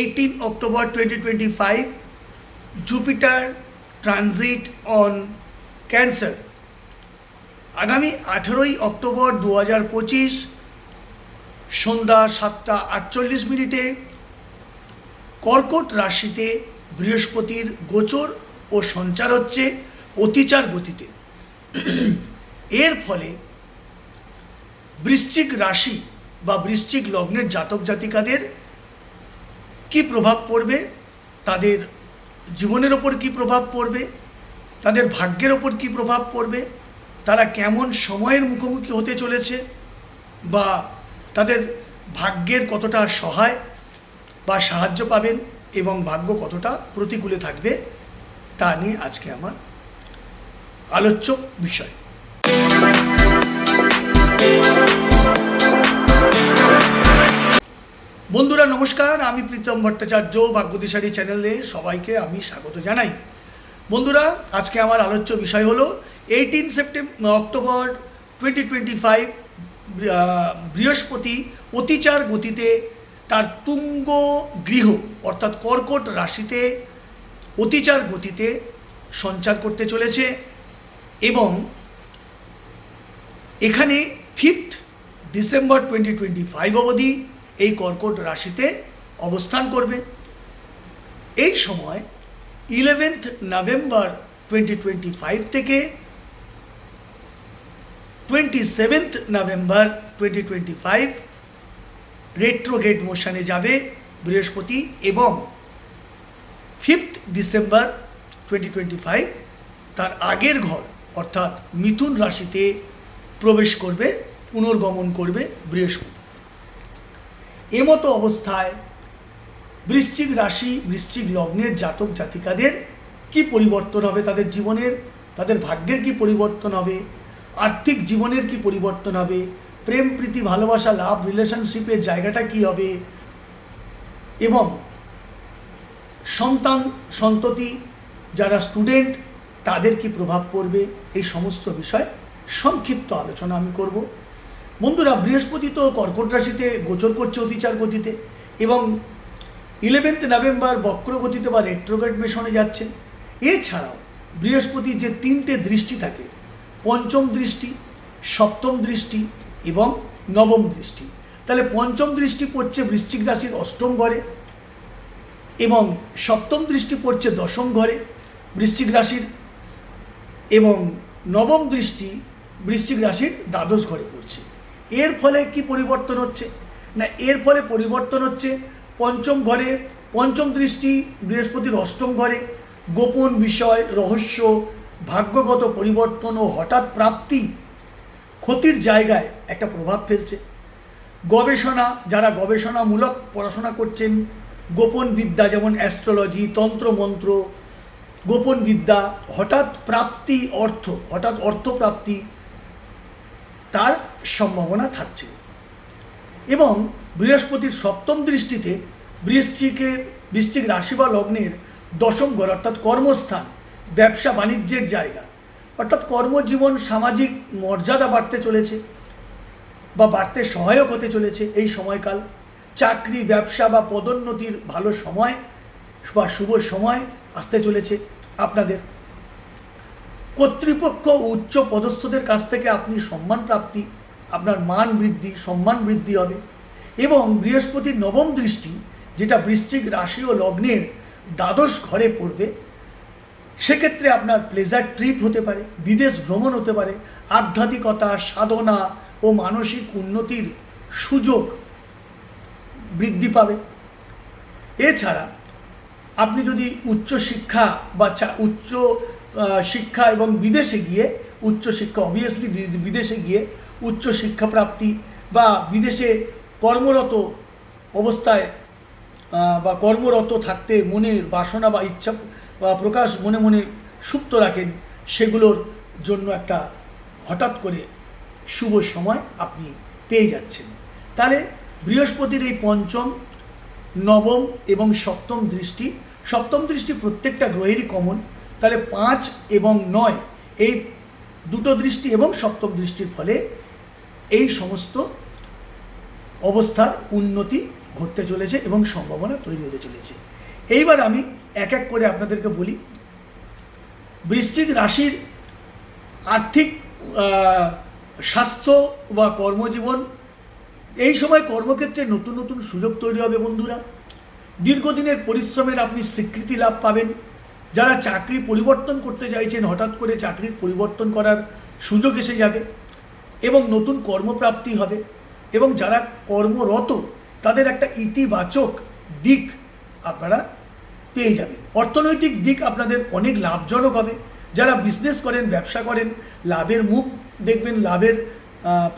18 October 2025, Jupiter transit on Cancer. আগামী আঠেরোই October দু হাজার পঁচিশ সন্ধ্যা সাতটা আটচল্লিশ মিনিটে কর্কট রাশিতে বৃহস্পতির গোচর ও সঞ্চার হচ্ছে অতিচার গতিতে এর ফলে বৃশ্চিক রাশি বা বৃশ্চিক লগ্নের জাতক জাতিকাদের কি প্রভাব পড়বে? তাদের জীবনের ওপর কি প্রভাব পড়বে? তাদের ভাগ্যের ওপর কি প্রভাব পড়বে? তারা কেমন সময়ের মুখোমুখি হতে চলেছে? বা তাদের ভাগ্যের কতটা সহায় বা সাহায্য পাবেন এবং ভাগ্য কতটা প্রতিকূলে থাকবে, তা নিয়ে আজকে আমার আলোচ্য বিষয়। বন্ধুরা, নমস্কার। আমি প্রীতম ভট্টাচার্য ভাগ্যদিশারী চ্যানেলে সবাইকে আমি স্বাগত জানাই। বন্ধুরা, আজকে আমার আলোচ্য বিষয় হলো eighteen September October twenty twenty five বৃহস্পতি অতিচার গতিতে তার তুঙ্গ গৃহ, অর্থাৎ কর্কট রাশিতে অতিচার গতিতে সঞ্চার করতে চলেছে এবং এখানে fifth December twenty twenty five অবধি এই কর্কট রাশিতে অবস্থান করবে। এই সময় eleventh November twenty twenty five থেকে twenty seventh November twenty twenty five retrograde মোশনে যাবে বৃহস্পতি এবং fifth December twenty twenty five তার আগের ঘর অর্থাৎ মিথুন রাশিতে প্রবেশ করবে, পুনর্গমন করবে বৃহস্পতি। এমতো অবস্থায় বৃশ্চিক রাশি, বৃশ্চিক লগ্নের জাতক জাতিকাদের কি পরিবর্তন হবে? তাদের জীবনের, তাদের ভাগ্যের কি পরিবর্তন হবে? আর্থিক জীবনের কি পরিবর্তন হবে? প্রেম, প্রীতি, ভালোবাসা, লাভ, রিলেশনশিপের জায়গাটা কি হবে? এবং সন্তান, সন্ততি যারা স্টুডেন্ট, তাদের কি প্রভাব পড়বে? এই সমস্ত বিষয় সংক্ষিপ্ত আলোচনা আমি করব। বন্ধুরা, বৃহস্পতি তো কর্কট রাশিতে গোচর করছে অতিচার গতিতে এবং ইলেভেন্থ নভেম্বর বক্র গতিতে বা রেট্রোগেট মেশনে যাচ্ছেন এছাড়াও বৃহস্পতির যে তিনটে দৃষ্টি থাকে, পঞ্চম দৃষ্টি, সপ্তম দৃষ্টি এবং নবম দৃষ্টি। তাহলে পঞ্চম দৃষ্টি পড়ছে বৃশ্চিক রাশির অষ্টম ঘরে এবং সপ্তম দৃষ্টি পড়ছে দশম ঘরে বৃশ্চিক রাশির এবং নবম দৃষ্টি বৃশ্চিক রাশির দ্বাদশ ঘরে পড়ছে। এর ফলে কি পরিবর্তন হচ্ছে? না, এর ফলে পরিবর্তন হচ্ছে পঞ্চম ঘরে পঞ্চম দৃষ্টি বৃহস্পতির অষ্টম ঘরে গোপন বিষয়, রহস্য, ভাগ্যগত পরিবর্তন ও হঠাৎ প্রাপ্তি ক্ষতির জায়গায় একটা প্রভাব ফেলছে। গবেষণা, যারা গবেষণামূলক পড়াশোনা করছেন, গোপন বিদ্যা যেমন অ্যাস্ট্রোলজি, তন্ত্রমন্ত্র, গোপন বিদ্যা, হঠাৎ প্রাপ্তি অর্থ, হঠাৎ অর্থপ্রাপ্তি তার সম্ভাবনা থাকছে। এবং বৃহস্পতির সপ্তম দৃষ্টিতে বৃশ্চিকের বৃশ্চিক রাশি বা লগ্নের দশম ঘর, অর্থাৎ কর্মস্থান, ব্যবসা, বাণিজ্যের জায়গা, অর্থাৎ কর্মজীবন, সামাজিক মর্যাদা বাড়তে চলেছে বা বাড়তে সহায়ক হতে চলেছে এই সময়কাল। চাকরি, ব্যবসা বা পদোন্নতির ভালো সময় বা শুভ সময় আসতে চলেছে। আপনাদের কর্তৃপক্ষ উচ্চ পদস্থদের কাছ থেকে আপনি সম্মান প্রাপ্তি, আপনার মান বৃদ্ধি, সম্মান বৃদ্ধি হবে এবং বৃহস্পতির নবম দৃষ্টি, যেটা বৃশ্চিক রাশি ও লগ্নের দ্বাদশ ঘরে পড়বে, সেক্ষেত্রে আপনার প্লেজার ট্রিপ হতে পারে, বিদেশ ভ্রমণ হতে পারে, আধ্যাত্মিকতা, সাধনা ও মানসিক উন্নতির সুযোগ বৃদ্ধি পাবে। এছাড়া আপনি যদি উচ্চ শিক্ষা বা উচ্চ শিক্ষা এবং বিদেশে গিয়ে উচ্চ শিক্ষা অবভিয়াসলি বিদেশে গিয়ে উচ্চ শিক্ষা প্রাপ্তি বা বিদেশে কর্মরত অবস্থায় বা কর্মরত থাকতে মনের বাসনা বা ইচ্ছা বা প্রকাশ মনে মনে সুপ্ত রাখেন, সেগুলোর জন্য একটা হঠাৎ করে শুভ সময় আপনি পেয়ে যাচ্ছেন। তাহলে বৃহস্পতির এই পঞ্চম, নবম এবং সপ্তম দৃষ্টি সপ্তম দৃষ্টি প্রত্যেকটা গ্রহেরই কমন তাহলে পাঁচ এবং নয়, এই দুটো দৃষ্টি এবং সপ্তম দৃষ্টির ফলে এই সমস্ত অবস্থার উন্নতি ঘটতে চলেছে এবং সম্ভাবনা তৈরি হতে চলেছে। এইবার আমি এক এক করে আপনাদেরকে বলি। বৃশ্চিক রাশির আর্থিক স্বাস্থ্য বা কর্মজীবন, এই সময় কর্মক্ষেত্রে নতুন নতুন সুযোগ তৈরি হবে বন্ধুরা। দীর্ঘদিনের পরিশ্রমের আপনি স্বীকৃতি লাভ পাবেন। যারা চাকরি পরিবর্তন করতে চাইছেন, হঠাৎ করে চাকরির পরিবর্তন করার সুযোগ এসে যাবে এবং নতুন কর্মপ্রাপ্তি হবে এবং যারা কর্মরত, তাদের একটা ইতিবাচক দিক আপনারা পেয়ে যাবেন। অর্থনৈতিক দিক আপনাদের অনেক লাভজনক হবে। যারা বিজনেস করেন, ব্যবসা করেন, লাভের মুখ দেখবেন, লাভের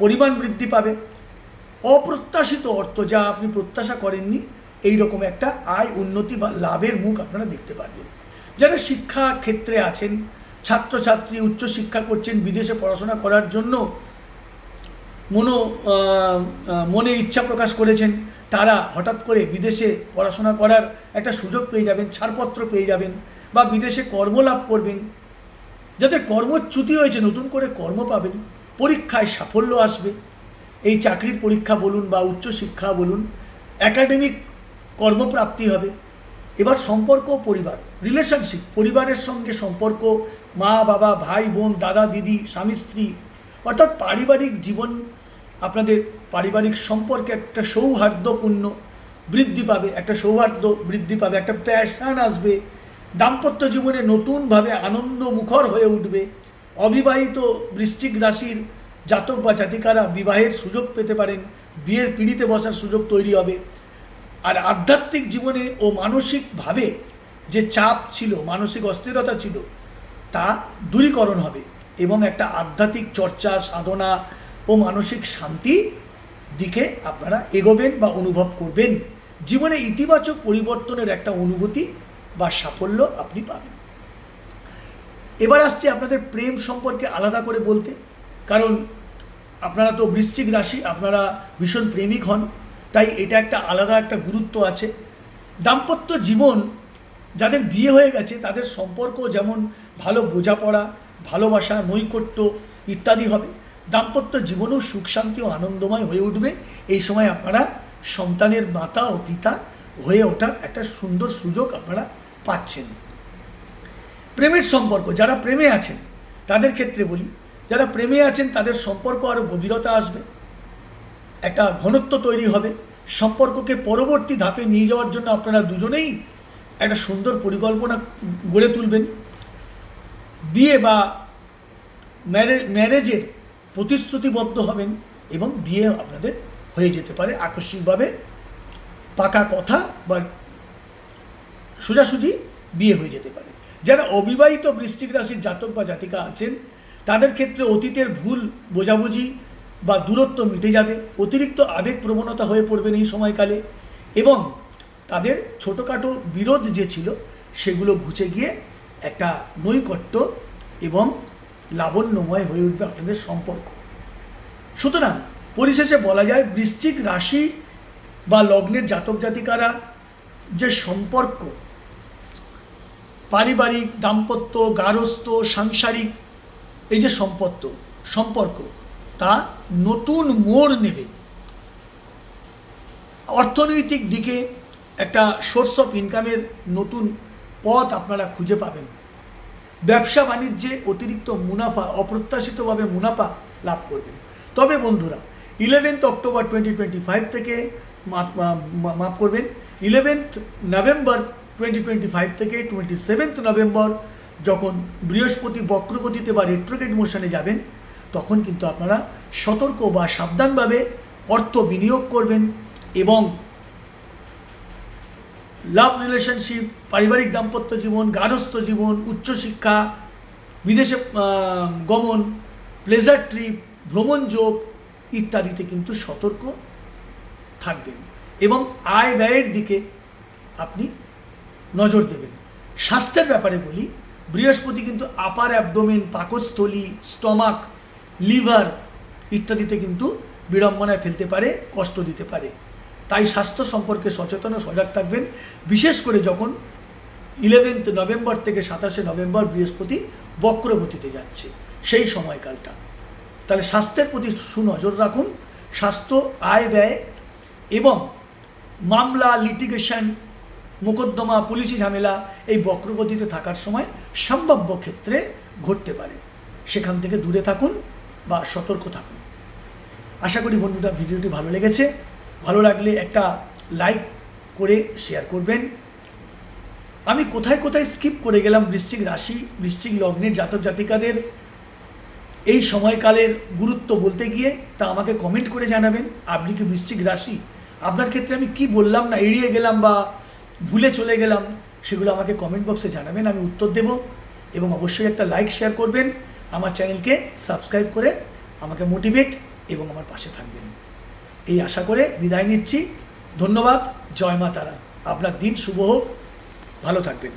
পরিমাণ বৃদ্ধি পাবে। অপ্রত্যাশিত অর্থ যা আপনি প্রত্যাশা করেননি এই রকম একটা আয়, উন্নতি বা লাভের মুখ আপনারা দেখতে পারবেন। যারা শিক্ষা ক্ষেত্রে আছেন, ছাত্রছাত্রী, উচ্চশিক্ষা করছেন, বিদেশে পড়াশোনা করার জন্য মনো মনে ইচ্ছা প্রকাশ করেছেন, তারা হঠাৎ করে বিদেশে পড়াশোনা করার একটা সুযোগ পেয়ে যাবেন, ছাড়পত্র পেয়ে যাবেন বা বিদেশে কর্মলাভ করবেন। যাদের কর্মচ্যুতি হয়েছে, নতুন করে কর্ম পাবেন, পরীক্ষায় সাফল্য আসবে। এই চাকরির পরীক্ষা বলুন বা উচ্চশিক্ষা বলুন, একাডেমিক কর্মপ্রাপ্তি হবে। এবার সম্পর্ক পরিবার রিলেশনশিপ পরিবারের সঙ্গে সম্পর্ক, মা, বাবা, ভাই, বোন, দাদা, দিদি, স্বামী, স্ত্রী, অর্থাৎ পারিবারিক জীবন আপনাদের পারিবারিক সম্পর্কে একটা সৌহার্দ্যপূর্ণ বৃদ্ধি পাবে, একটা সৌহার্দ্য বৃদ্ধি পাবে, একটা প্যাশন আসবে, দাম্পত্য জীবনে নতুনভাবে আনন্দ মুখর হয়ে উঠবে, অবিবাহিত বৃশ্চিক রাশির জাতক বা জাতিকারা বিবাহের সুযোগ পেতে পারেন, বিয়ের পিড়িতে বসার সুযোগ তৈরি হবে। আর আধ্যাত্মিক জীবনে ও মানসিকভাবে যে চাপ ছিল, মানসিক অস্থিরতা ছিল, তা দূরীকরণ হবে এবং একটা আধ্যাত্মিক চর্চা, সাধনা ও মানসিক শান্তি দিকে আপনারা এগোবেন বা অনুভব করবেন। জীবনে ইতিবাচক পরিবর্তনের একটা অনুভূতি বা সাফল্য আপনি পাবেন। এবার আসছে আপনাদের প্রেম সম্পর্কে আলাদা করে বলতে। কারণ আপনারা তো বৃশ্চিক রাশি, আপনারা ভীষণ প্রেমিক হন। তাই এটা একটা আলাদা একটা গুরুত্ব আছে। দাম্পত্য জীবন যাদের বিয়ে হয়ে গেছে, তাদের সম্পর্ক যেমন ভালো বোঝাপড়া, ভালোবাসা, নৈকট্য ইত্যাদি হবে। দাম্পত্য জীবনও সুখ, শান্তি ও আনন্দময় হয়ে উঠবে। এই সময় আপনারা সন্তানের মাতা ও পিতা হয়ে ওঠার একটা সুন্দর সুযোগ আপনারা পাচ্ছেন। প্রেমের সম্পর্ক, যারা প্রেমে আছেন, তাদের ক্ষেত্রে বলি, যারা প্রেমে আছেন, তাদের সম্পর্ক আরও গভীরতা আসবে। একটা ঘনত্ব তৈরি হবে। সম্পর্ককে পরবর্তী ধাপে নিয়ে যাওয়ার জন্য আপনারা দুজনেই একটা সুন্দর পরিকল্পনা গড়ে তুলবেন। বিয়ে বা ম্যারে, ম্যারেজের প্রতিশ্রুতিবদ্ধ হবেন এবং বিয়ে আপনাদের হয়ে যেতে পারে আকস্মিকভাবে। পাকা কথা বা সোজাসুজি বিয়ে হয়ে যেতে পারে। যারা অবিবাহিত বৃশ্চিক রাশির জাতক বা জাতিকা আছেন, তাদের ক্ষেত্রে অতীতের ভুল বোঝাবুঝি বা দূরত্ব মিটে যাবে, অতিরিক্ত আবেগ প্রবণতা হয়ে পড়বেন এই সময়কালে এবং তাদের ছোটোখাটো বিরোধ যে ছিল সেগুলো ঘুচে গিয়ে একটা নৈকট্য এবং লাবণ্যময় হয়ে উঠবে আপনাদের সম্পর্ক। সুতরাং পরিশেষে বলা যায় বৃশ্চিক রাশি বা লগ্নের জাতক জাতিকারা যে সম্পর্ক, পারিবারিক দাম্পত্য, গারস্থ, সাংসারিক, এই যে সম্পত্ত, সম্পর্ক তা নতুন মোড় নেবে। অর্থনৈতিক দিকে একটা সোর্স অফ ইনকামের নতুন পথ আপনারা খুঁজে পাবেন। ব্যবসা বাণিজ্যে অতিরিক্ত মুনাফা, অপ্রত্যাশিতভাবে মুনাফা লাভ করবেন। তবে বন্ধুরা eleventh October twenty twenty five থেকে মাফ- করবেন। Eleventh November twenty twenty five থেকে টোয়েন্টি সেভেন্থ নভেম্বর যখন বৃহস্পতি বক্রগতিতে বা রেট্রোগেট মোশনে যাবেন তখন কিন্তু আপনারা সতর্ক বা সাবধানভাবে অর্থ বিনিয়োগ করবেন এবং লাভ রিলেশনশিপ পারিবারিক দাম্পত্য জীবন, গার্হস্থ্য জীবন, উচ্চশিক্ষা, বিদেশে গমন প্লেজার ট্রিপ ভ্রমণ যোগ ইত্যাদিতে কিন্তু সতর্ক থাকবেন এবং আয় ব্যয়ের দিকে আপনি নজর দেবেন। স্বাস্থ্যের ব্যাপারে বলি, বৃহস্পতি কিন্তু আপার অ্যাবডোমেন পাকস্থলী স্টমাক লিভার ইত্যাদিতে কিন্তু বিড়ম্বনায় ফেলতে পারে, কষ্ট দিতে পারে। তাই স্বাস্থ্য সম্পর্কে সচেতন ও সজাগ থাকবেন। বিশেষ করে যখন ইলেভেন্থ নভেম্বর থেকে সাতাশে নভেম্বর বৃহস্পতি বক্রগতিতে যাচ্ছে, সেই সময়কালটা। তাহলে স্বাস্থ্যের প্রতি সুনজর রাখুন। স্বাস্থ্য, আয় ব্যয় এবং মামলা লিটিগেশন মোকদ্দমা, পুলিশি ঝামেলা এই বক্রগতিতে থাকার সময় সম্ভাব্য ক্ষেত্রে ঘটতে পারে। সেখান থেকে দূরে থাকুন। বা সতর্ক থাকুন। আশা করি বন্ধুরা ভিডিওটি ভালো লেগেছে। ভালো লাগলে একটা লাইক করে শেয়ার করবেন। আমি কোথায় কোথায় স্কিপ করে গেলাম বৃশ্চিক রাশি, বৃশ্চিক লগ্নের জাতক জাতিকাদের এই সময়কালের গুরুত্ব বলতে গিয়ে তা আমাকে কমেন্ট করে জানাবেন, আপনি কি বৃশ্চিক রাশি? আপনার ক্ষেত্রে আমি কি বললাম না এড়িয়ে গেলাম বা ভুলে চলে গেলাম, সেগুলো আমাকে কমেন্ট বক্সে জানাবেন, আমি উত্তর দেব এবং অবশ্যই একটা লাইক শেয়ার করবেন। আমার চ্যানেলকে সাবস্ক্রাইব করে আমাকে মোটিভেট এবং আমার পাশে থাকবেন। এই আশা করে বিদায় নিচ্ছি। ধন্যবাদ। জয় মা তারা। আপনার দিন শুভ হোক। ভালো থাকবেন।